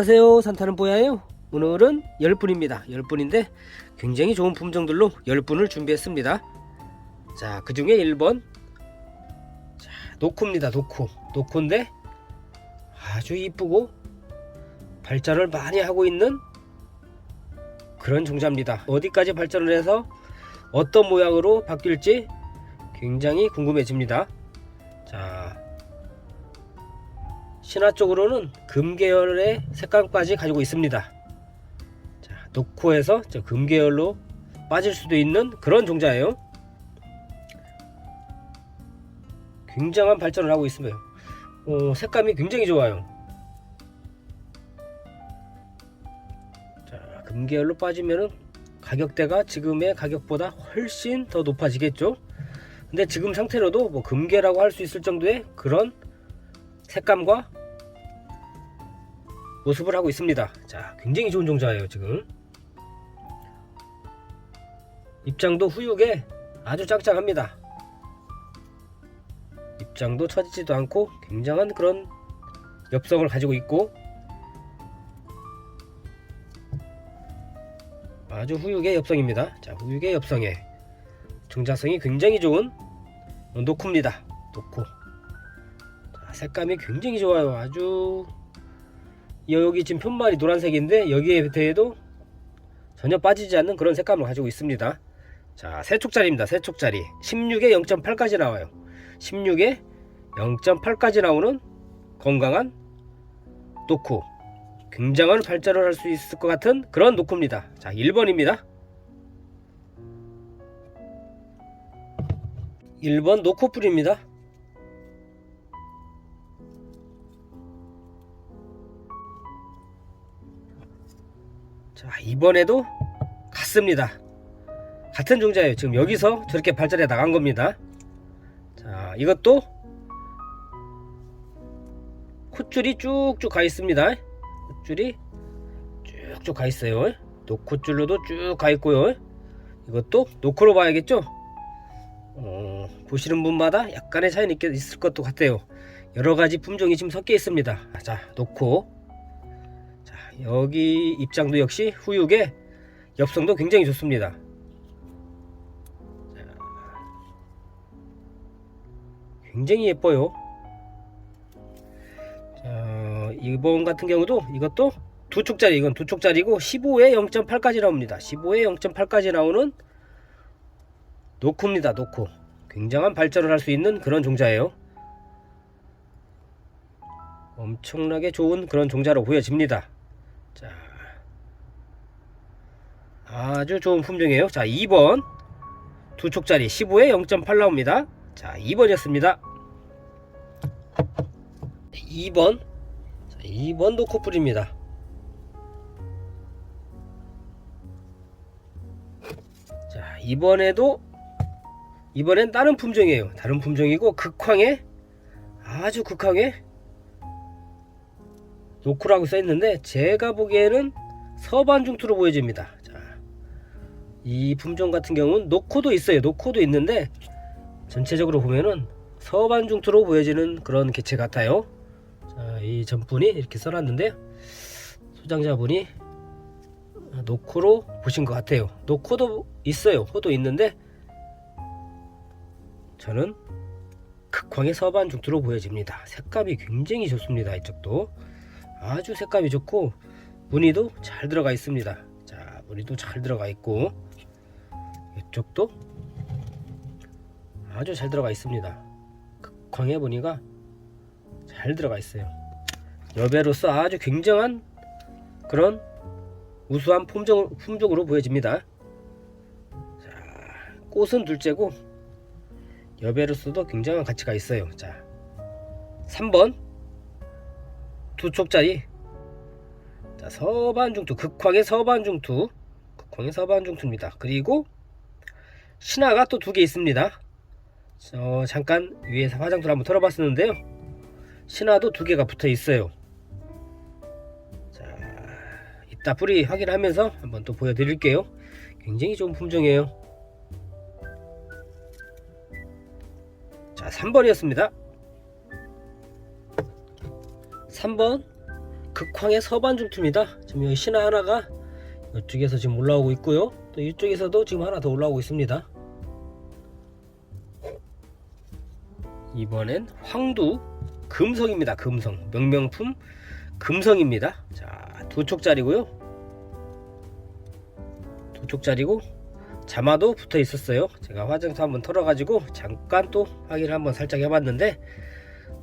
안녕하세요. 산타는 뽀야예요. 오늘은 10분입니다. 10분인데 굉장히 좋은 품종들로 10분을 준비했습니다. 자 그 중에 1번. 자, 노코입니다. 노코. 노코인데 아주 이쁘고 발전을 많이 하고 있는 그런 종자입니다. 어디까지 발전을 해서 어떤 모양으로 바뀔지 굉장히 궁금해집니다. 자 신화 쪽으로는 금 계열의 색감까지 가지고 있습니다. 자, 노코에서 저금 계열로 빠질 수도 있는 그런 종자예요. 굉장한 발전을 하고 있습니다. 어, 색감이 굉장히 좋아요. 자, 금 계열로 빠지면은 가격대가 지금의 가격보다 훨씬 더 높아지겠죠. 근데 지금 상태로도 뭐 금계라고 할 수 있을 정도의 그런 색감과 모습을 하고 있습니다. 자, 굉장히 좋은 종자예요, 지금. 입장도 후육에 아주 짱짱합니다. 입장도 처지지도 않고 굉장한 그런 엽성을 가지고 있고 아주 후육의 엽성입니다. 자, 후육의 엽성에 종자성이 굉장히 좋은 노코입니다. 노코. 자, 색감이 굉장히 좋아요. 아주 여기 지금 편말이 노란색인데 여기에 대해도 전혀 빠지지 않는 그런 색감을 가지고 있습니다. 자, 세 촉짜리입니다. 세 촉짜리. 16에 0.8까지 나와요. 16에 0.8까지 나오는 건강한 노코. 굉장한 발전을 할 수 있을 것 같은 그런 노코입니다. 자, 1번입니다. 1번 노코 뿌리입니다. 이번에도 같습니다. 같은 종자예요. 지금 여기서 저렇게 발전해 나간 겁니다. 자 이것도 콧줄이 쭉쭉 가 있습니다. 콧줄이 쭉쭉 가 있어요. 노콧줄로도 쭉 가 있고요. 이것도 노코로 봐야겠죠? 어, 보시는 분마다 약간의 차이는 있- 있을 것도 같아요. 여러 가지 품종이 지금 섞여 있습니다. 자 노코 여기 입장도 역시 후육의 엽성도 굉장히 좋습니다. 자, 굉장히 예뻐요. 자, 이번 같은 경우도 이것도 두 쪽짜리 이건 두 쪽짜리고 15에 0.8까지 나옵니다. 15에 0.8까지 나오는 노코입니다. 노코. 굉장한 발전을 할 수 있는 그런 종자예요. 엄청나게 좋은 그런 종자로 보여집니다. 자, 아주 좋은 품종이에요. 자, 2번 두 촉짜리 15에 0.8 나옵니다. 자, 2번이었습니다. 2번 자, 2번 노코 뿌립니다. 자, 이번에도 이번엔 다른 품종이에요. 다른 품종이고 극황에 아주 극황에 노크라고 써있는데 제가 보기에는 서반 중투로 보여집니다. 자, 이 품종 같은 경우는 노코도 있어요. 노코도 있는데 전체적으로 보면은 서반 중투로 보여지는 그런 개체 같아요. 자, 이 전분이 이렇게 써놨는데 소장자분이 노코로 보신 것 같아요. 노코도 있어요. 호도 있는데 저는 극황의 서반 중투로 보여집니다. 색감이 굉장히 좋습니다 이쪽도 아주 색감이 좋고 무늬도 잘 들어가 있습니다. 자 무늬도 잘 들어가 있고 이쪽도 아주 잘 들어가 있습니다. 광해 무늬가 잘 들어가 있어요. 여배로서 아주 굉장한 그런 우수한 품종, 품종으로 보여집니다. 자 꽃은 둘째고 여배로서도 굉장한 가치가 있어요. 자 3번 두 촉짜리. 자, 서반중투 극황의 서반중투. 극황의 서반중투입니다. 그리고 신화가 또 두 개 있습니다. 어, 잠깐 위에서 화장도를 한번 털어봤었는데요. 신화도 두 개가 붙어 있어요. 자 이따 뿌리 확인하면서 한번 또 보여드릴게요. 굉장히 좋은 품종이에요. 자 3번이었습니다 3번 극황의 서반 중투입니다. 지금 여기 신화 하나가 이쪽에서 지금 올라오고 있고요. 또 이쪽에서도 지금 하나 더 올라오고 있습니다. 이번엔 황두 금성입니다. 금성 명명품 금성입니다. 자, 두 촉짜리고요. 두 촉짜리고 자마도 붙어 있었어요. 제가 화장터 한번 털어가지고 잠깐 또 확인을 한번 살짝 해봤는데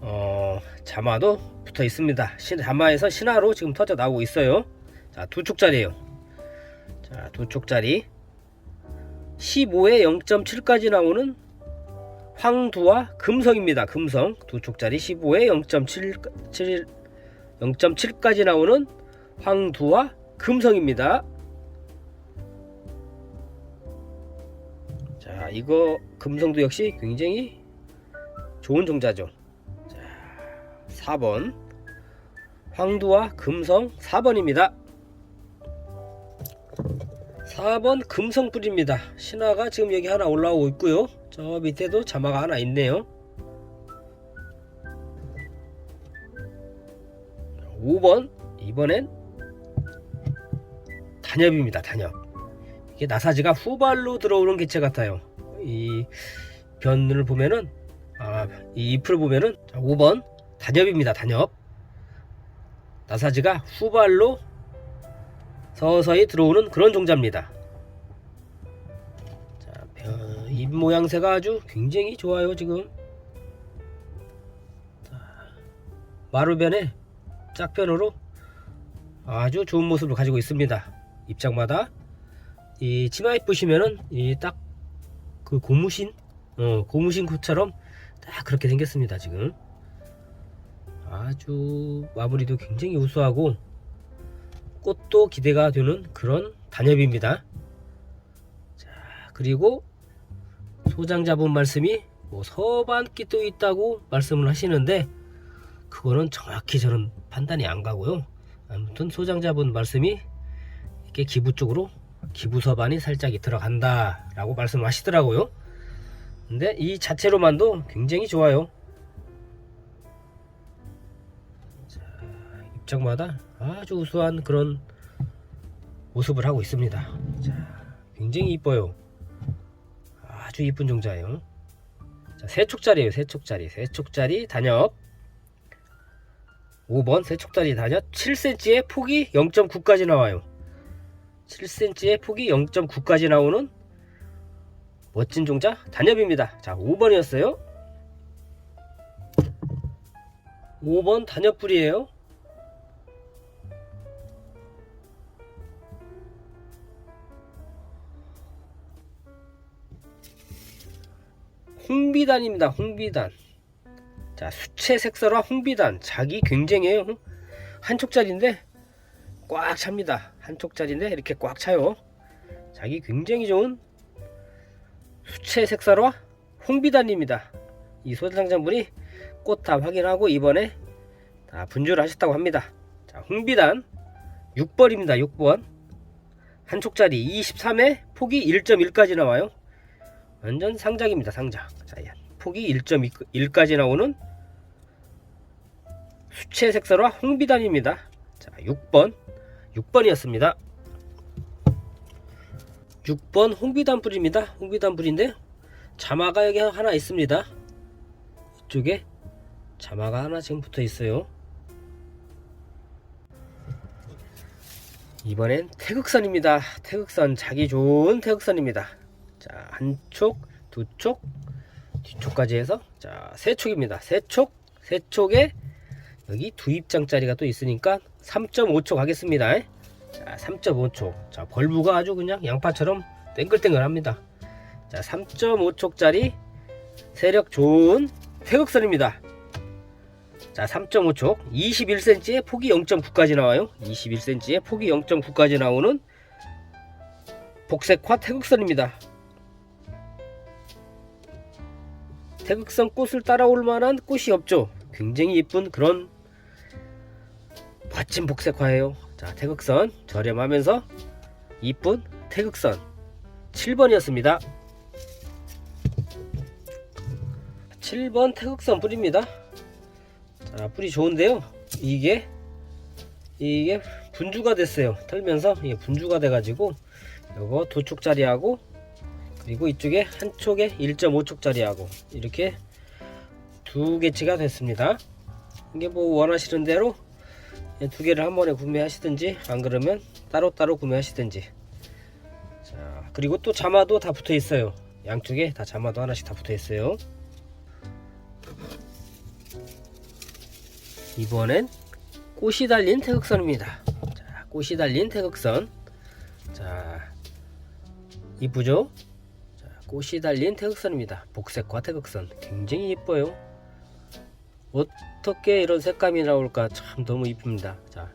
어, 자마도 붙어 있습니다. 신, 자마에서 신화로 지금 터져 나오고 있어요. 자, 두 촉짜리예요. 자, 두 촉짜리 15에 0.7까지 나오는 황두와 금성입니다. 금성 두 촉짜리 15에 0.7 0.7까지 나오는 황두와 금성입니다. 자, 이거 금성도 역시 굉장히 좋은 종자죠. 자, 4번 황두와 금성 4번입니다. 4번 금성뿔입니다. 신화가 지금 여기 하나 올라오고 있고요. 저 밑에도 자마가 하나 있네요. 5번 이번엔 단엽입니다. 단엽. 이게 나사지가 후발로 들어오는 개체 같아요. 이 변을 보면은 아, 이 잎을 보면은 자, 5번 단엽입니다. 단엽. 나사지가 후발로 서서히 들어오는 그런 종자입니다. 자, 변- 잎 모양새가 아주 굉장히 좋아요, 지금. 자, 마루변에 짝변으로 아주 좋은 모습을 가지고 있습니다. 입장마다 이 치마잎 보시면은 이 딱 그 고무신 어 고무신 굿처럼 딱 그렇게 생겼습니다 지금 아주 마무리도 굉장히 우수하고 꽃도 기대가 되는 그런 단엽입니다. 자 그리고 소장자분 말씀이 뭐 서반기도 있다고 말씀을 하시는데 그거는 정확히 저는 판단이 안 가고요. 아무튼 소장자분 말씀이 이렇게 기부 쪽으로 기부 서반이 살짝이 들어간다 라고 말씀하시더라고요. 근데 이 자체로만도 굉장히 좋아요 입장마다 아주 우수한 그런 모습을 하고 있습니다. 자, 굉장히 이뻐요. 아주 이쁜 종자예요. 자, 세촉짜리예요 세촉짜리. 세촉짜리 단엽 5번 세촉짜리 단엽 7cm에 폭이 0.9까지 나와요. 7cm의 폭이 0.9까지 나오는 멋진 종자 단엽입니다. 자, 5번이었어요. 5번 단엽불이에요. 홍비단입니다. 홍비단. 자, 수채 색설화 홍비단. 자기 굉장해요. 한 촉짜리인데 꽉 찹니다. 한 촉짜리인데 이렇게 꽉 차요. 자기 굉장히 좋은 수채 색사와 홍비단입니다. 이 소장장분이 꽃 다 확인하고 이번에 다 분주를 하셨다고 합니다. 자, 홍비단 6번입니다. 6번 한 촉짜리 23에 폭이 1.1까지 나와요. 완전 상장입니다. 상장. 자, 폭이 1.1까지 나오는 수채 색사와 홍비단입니다. 자, 6번 6번이었습니다. 6번 홍비단 불입니다. 홍비단 불인데 자마가 여기 하나 있습니다. 이쪽에 자마가 하나 지금 붙어 있어요. 이번엔 태극선입니다. 태극선 자기 좋은 태극선입니다. 자 한쪽, 두쪽, 뒤쪽까지 해서 자 세 촉입니다. 세 촉, 세 촉에 여기 두 입장짜리가 또 있으니까 3.5초 가겠습니다. 자, 3.5초. 자, 벌브가 아주 그냥 양파처럼 땡글땡글 합니다. 자, 3.5초짜리 세력 좋은 태극선입니다. 자, 3.5초. 21cm에 폭이 0.9까지 나와요. 21cm에 폭이 0.9까지 나오는 복색화 태극선입니다. 태극선 꽃을 따라올 만한 꽃이 없죠. 굉장히 예쁜 그런 멋진 복색화예요. 자, 태극선 저렴하면서 이쁜 태극선 7번이었습니다. 7번 태극선 뿌리입니다. 자, 뿌리 좋은데요. 이게 이게 분주가 됐어요. 털면서 이게 분주가 돼가지고 요거 두 쪽짜리하고 그리고 이쪽에 한쪽에 1.5쪽짜리 하고 이렇게 두 개치가 됐습니다. 이게 뭐 원하시는 대로 두 개를 한 번에 구매하시든지 안 그러면 따로따로 구매하시든지 자 그리고 또 자마도 다 붙어 있어요. 양쪽에 다 자마도 하나씩 다 붙어 있어요. 이번엔 꽃이 달린 태극선입니다. 자, 꽃이 달린 태극선. 자, 이쁘죠? 자, 꽃이 달린 태극선입니다. 복색과 태극선. 굉장히 예뻐요. 어떻게 이런 색감이 나올까 참 너무 이쁩니다. 자,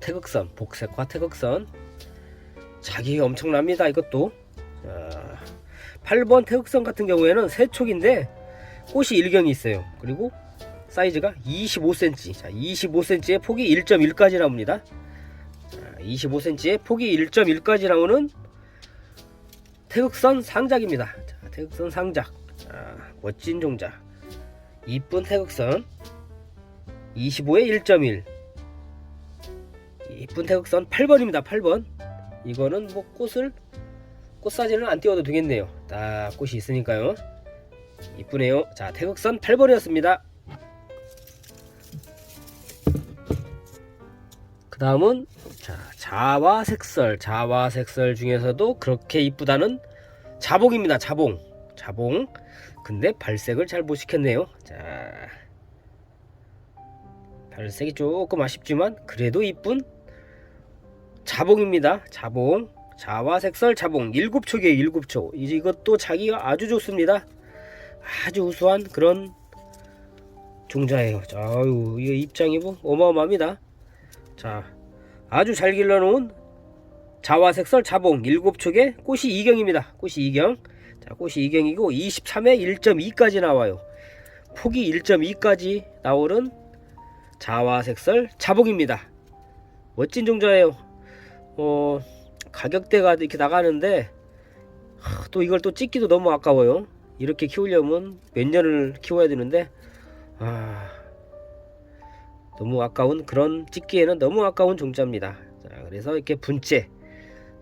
태극선, 복색과 태극선. 자기 엄청납니다. 이것도. 자, 8번 태극선 같은 경우에는 세 촉인데 꽃이 일경이 있어요. 그리고 사이즈가 25cm. 자, 25cm의 폭이 1.1까지 나옵니다. 자, 25cm의 폭이 1.1까지 나오는 태극선 상작입니다. 자, 태극선 상작. 자, 멋진 종작. 이쁜 태극선. 25에 1.1. 이쁜 태극선 8번입니다. 8번. 이거는 뭐 꽃을 꽃 사진을 안 띄워도 되겠네요. 딱 꽃이 있으니까요. 이쁘네요. 자, 태극선 8번이었습니다. 그 다음은 자, 자화색설 자화색설 중에서도 그렇게 이쁘다는 자봉입니다 자봉. 자봉. 근데 발색을 잘 못 시켰네요. 자. 발색이 조금 아쉽지만 그래도 이쁜 자봉입니다 자봉. 자화색설 자봉. 7촉이에요 7촉. 이것도 자기가 아주 좋습니다. 아주 우수한 그런 종자예요. 자, 아유 이거 입장이 뭐 어마어마합니다. 자, 아주 잘 길러놓은 자화색설 자봉 7촉의 꽃이 이경입니다. 꽃이 이경. 자, 꽃이 이경이고 23에 1.2까지 나와요. 폭이 1.2까지 나오는 자화색설 자봉입니다. 멋진 종자예요. 어, 가격대가 이렇게 나가는데 하, 또 이걸 또 찍기도 너무 아까워요. 이렇게 키우려면 몇 년을 키워야 되는데 아 너무 아까운 그런 찍기에는 너무 아까운 종자입니다. 자, 그래서 이렇게 분째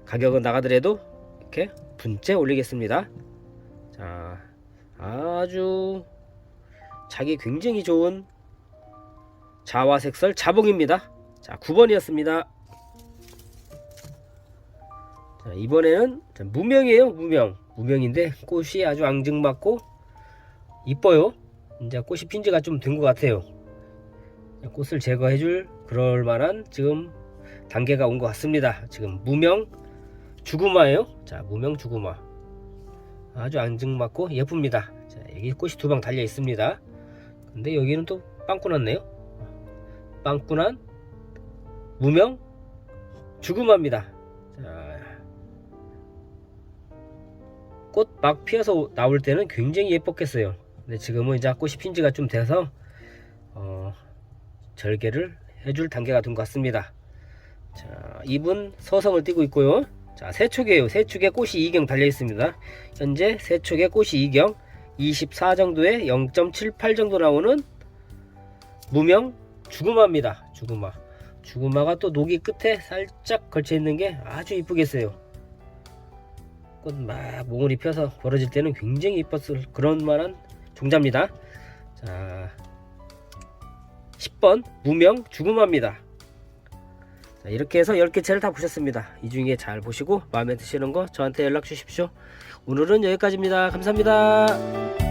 가격은 나가더라도 이렇게 분째 올리겠습니다. 자, 아주 자기 굉장히 좋은 자화색설 자봉입니다. 자, 9번이었습니다. 자, 이번에는 무명이에요, 무명. 무명인데 꽃이 아주 앙증맞고 이뻐요. 이제 꽃이 핀 지가 좀 된 것 같아요. 꽃을 제거해줄 그럴 만한 지금 단계가 온 것 같습니다. 지금 무명 주구마예요. 자, 무명 주구마. 아주 앙증맞고 예쁩니다. 자, 여기 꽃이 두 방 달려 있습니다. 근데 여기는 또 빵꾸 났네요. 빵꾸 난 무명 주구마입니다. 자, 꽃 막 피어서 나올 때는 굉장히 예뻤겠어요. 근데 지금은 이제 꽃이 핀 지가 좀 돼서 어, 절개를 해줄 단계가 된 것 같습니다. 자, 잎은 서성을 띠고 있고요. 자, 세 촉이에요. 세 촉에 꽃이 2경 달려 있습니다. 현재 세 촉에 꽃이 2경 24 정도에 0.78 정도 나오는 무명 주구마입니다. 주구마. 주구마가 또 녹이 끝에 살짝 걸쳐 있는 게 아주 이쁘겠어요. 꽃 막 몽울이 펴서 벌어질 때는 굉장히 이뻤을 그런 만한 종자입니다. 자, 10번 무명 주구마입니다. 자, 이렇게 해서 10개 채를 다 보셨습니다. 이 중에 잘 보시고 마음에 드시는 거 저한테 연락 주십시오. 오늘은 여기까지입니다. 감사합니다.